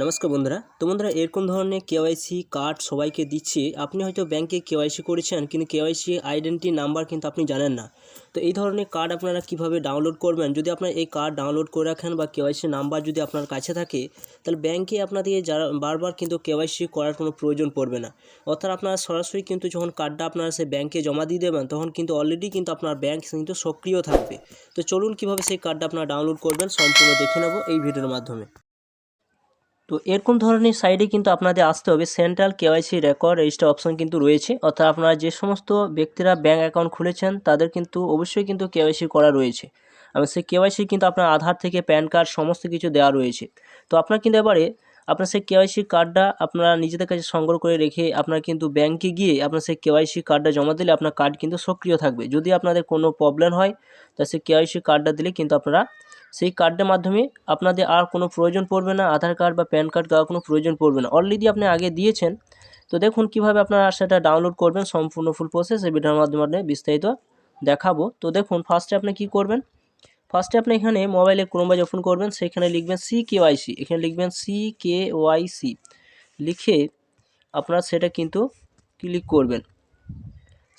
নমস্কার বন্ধুরা। তো বন্ধুরা, এরকম ধরনের কেওয়াইসি কার্ড সবাইকে দিচ্ছে। আপনি হয়তো ব্যাংকে কেওয়াইসি করেছেন, কিন্তু কেওয়াইসি আইডেন্টি নাম্বার কিন্তু আপনি জানেন না। তো এই ধরনের কার্ড আপনারা কীভাবে ডাউনলোড করবেন? যদি আপনার এই কার্ড ডাউনলোড করে রাখেন বা কেওয়াইসি নাম্বার যদি আপনার কাছে থাকে, তাহলে ব্যাংকে আপনাদের যারা, বারবার কিন্তু কেওয়াইসি করার কোনো প্রয়োজন পড়বে না। অর্থাৎ আপনারা সরাসরি কিন্তু যখন কার্ডটা আপনারা সেই ব্যাংকে জমা দিয়ে দেবেন, তখন কিন্তু অলরেডি কিন্তু আপনার ব্যাংক কিন্তু সক্রিয় থাকবে। তো চলুন কীভাবে সেই কার্ডটা আপনারা ডাউনলোড করবেন, সম্পূর্ণ দেখে নেব এই ভিডিওর মাধ্যমে। তো এরকম ধরনের সাইডে কিন্তু আপনাদের আসতে হবে। Central KYC record register option কিন্তু রয়েছে। অর্থাৎ আপনারা যে সমস্ত ব্যক্তিরা ব্যাঙ্ক অ্যাকাউন্ট খুলেছেন, তাদের কিন্তু অবশ্যই কিন্তু কেওয়াইসি করা রয়েছে। এবং সেই কেওয়াইসি কিন্তু আপনার আধার থেকে প্যান কার্ড সমস্ত কিছু দেওয়া রয়েছে। তো আপনার কিন্তু এবারে আপনার সেই কেওয়াইসি কার্ডটা আপনারা নিজেদের কাছে সংগ্রহ করে রেখে আপনার কিন্তু ব্যাংকে গিয়ে আপনার সেই কেওয়াইসি কার্ডটা জমা দিলে আপনার কার্ড কিন্তু সক্রিয় থাকবে। যদি আপনাদের কোনো প্রবলেম হয়, তা সেই কেওয়াইসি কার্ডটা দিলে কিন্তু আপনারা সেই কার্ডের মাধ্যমে আপনাদের আর কোনো প্রয়োজন পড়বে না, আধার কার্ড বা প্যান কার্ড দেওয়ার কোনো প্রয়োজন পড়বে না। অলরেডি আপনি আগে দিয়েছেন, তো দেখুন কীভাবে আপনারা সেটা ডাউনলোড করবেন, সম্পূর্ণ ফুল প্রসেস এই ভিডিওর মাধ্যমে বিস্তারিত দেখাবো। তো দেখুন ফার্স্টে আপনি কি করবেন ফার্স্টে আপনি এখানে মোবাইলে ক্রোমবাজ ওপেন করবেন, সেখানে লিখবেন সি কে ওয়াইসি এখানে লিখবেন সি কে ওয়াইসি লিখে আপনারা সেটা কিন্তু ক্লিক করবেন।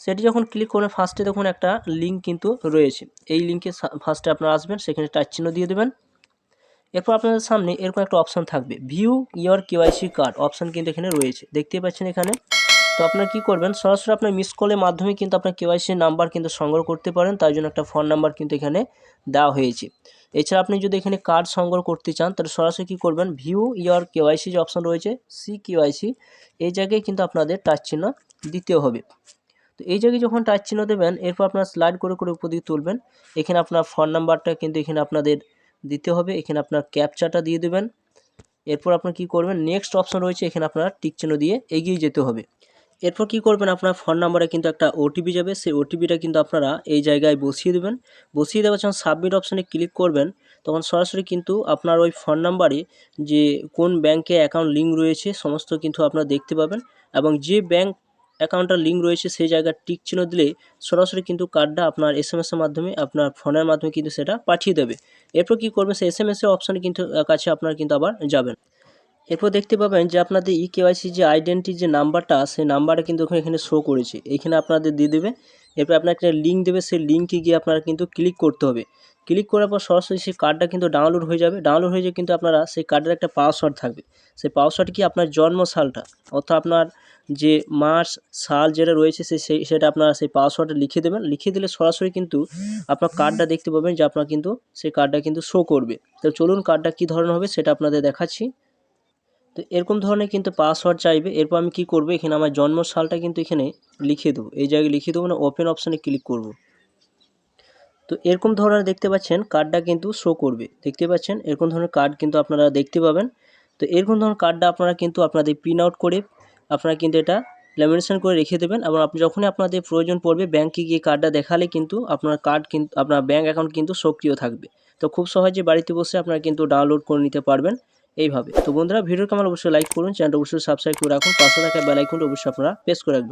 সেটি যখন ক্লিক করবেন ফার্স্টে দেখুন একটা লিঙ্ক কিন্তু রয়েছে। এই লিঙ্কে ফার্স্টে আপনারা আসবেন, সেখানে টাচ চিহ্ন দিয়ে দেবেন। এরপর আপনাদের সামনে এরকম একটা অপশান থাকবে view your KYC card option কিন্তু এখানে রয়েছে। দেখতেই পাচ্ছেন এখানে? তো আপনারা কী করবেন? সরাসরি আপনার মিস কলের মাধ্যমে কিন্তু আপনার কেওয়াইসি নাম্বার কিন্তু সংগ্রহ করতে পারেন। তার জন্য একটা ফোন নাম্বার কিন্তু এখানে দেওয়া হয়েছে। এছাড়া আপনি যদি এখানে কার্ড সংগ্রহ করতে চান, তাহলে সরাসরি কী করবেন? ভিউ ইয়োর কেওয়াইসি যে অপশান রয়েছে সি কেওয়াইসি এই জায়গায় কিন্তু আপনাদের টাচ চিহ্ন দিতে হবে। তো এই জায়গায় যখন টাচ চিহ্ন দেবেন, এরপর আপনার স্লাইড করে করে উপর দিকে তুলবেন। এখানে আপনার ফোন নাম্বারটা কিন্তু এখানে আপনাদের দিতে হবে। এখানে আপনার ক্যাপচাটা দিয়ে দেবেন। এরপর আপনার কি করবেন? নেক্সট অপশন রয়েছে, এখানে আপনার টিক চিহ্ন দিয়ে এগিয়ে যেতে হবে। এরপর কি করবেন? আপনার ফোন নাম্বারে কিন্তু একটা ওটিপি যাবে। সেই ওটিপিটা কিন্তু আপনারা এই জায়গায় বসিয়ে দেবেন। বসিয়ে দেওয়ার যখন সাবমিট অপশানে ক্লিক করবেন, তখন সরাসরি কিন্তু আপনার ওই ফোন নাম্বারে যে কোন ব্যাংকে অ্যাকাউন্ট লিঙ্ক রয়েছে, সমস্ত কিন্তু আপনারা দেখতে পাবেন। এবং যে ব্যাংক অ্যাকাউন্টটার লিঙ্ক রয়েছে, সেই জায়গায় টিক চিহ্ন দিলে সরাসরি কিন্তু কার্ডটা আপনার এস এম এসের মাধ্যমে, আপনার ফোনের মাধ্যমে কিন্তু সেটা পাঠিয়ে দেবে। এরপর কী করবেন? সেই এস এম এসের অপশানে কিন্তু, কাছে আপনার কিন্তু আবার যাবেন। এরপর দেখতে পাবেন যে আপনাদের ই কেওয়াইসি যে আইডেন্টি যে নাম্বারটা সেই নাম্বারটা কিন্তু এখানে শো করেছে। এখানে আপনাদের দিয়ে দেবে। এরপর আপনার একটা লিঙ্ক দেবে, সেই লিঙ্কে গিয়ে আপনারা কিন্তু ক্লিক করতে হবে। ক্লিক করার পর সরাসরি সেই কার্ডটা কিন্তু ডাউনলোড হয়ে যাবে। ডাউনলোড হয়ে যাবে কিন্তু আপনারা সেই কার্ডের একটা পাসওয়ার্ড থাকবে। সেই পাসওয়ার্ড কি? আপনার জন্ম সালটা। অর্থাৎ আপনার যে মাস, সাল যেটা রয়েছে সেই সেটা আপনারা সেই পাসওয়ার্ডটা লিখে দেবেন। লিখে দিলে সরাসরি কিন্তু আপনার কার্ডটা দেখতে পাবেন যে আপনার কিন্তু সেই কার্ডটা কিন্তু শো করবে। তো চলুন কার্ডটা কী ধরনের হবে, সেটা আপনাদের দেখাচ্ছি। তো এরকম ধরনের কিন্তু পাসওয়ার্ড চাইবে। এরপর আমি কি করব? এখানে আমার জন্ম সালটা কিন্তু এখানে লিখে দেবো। এই জায়গায় লিখে দেবো না ওপেন অপশানে ক্লিক করব। তো এরকম ধরনের দেখতে পাচ্ছেন কার্ডটা কিন্তু শো করবে। দেখতে পাচ্ছেন? এরকম ধরনের কার্ড কিন্তু আপনারা দেখতে পাবেন। তো এরকম ধরনের কার্ডটা আপনারা কিন্তু আপনাদের প্রিন্ট আউট করে আপনারা কিন্তু এটা ল্যামিনেশন করে রেখে দেবেন এবং আপনি যখনই আপনাদের প্রয়োজন পড়বে ব্যাঙ্কে গিয়ে কার্ডটা দেখালে কিন্তু আপনার কার্ড কিন্তু আপনার ব্যাঙ্ক অ্যাকাউন্ট কিন্তু সক্রিয় থাকবে। তো খুব সহজে বাড়িতে বসে আপনারা কিন্তু ডাউনলোড করে নিতে পারবেন। এইভাবে। তো বন্ধুরা ভিডিও কেমন অবশ্যই লাইক করুন চ্যানেলটা অবশ্যই সাবস্ক্রাইব করে রাখুন, পাশে থাকা বেলাইকনটা অবশ্যই আপনারা প্রেস করে রাখবেন।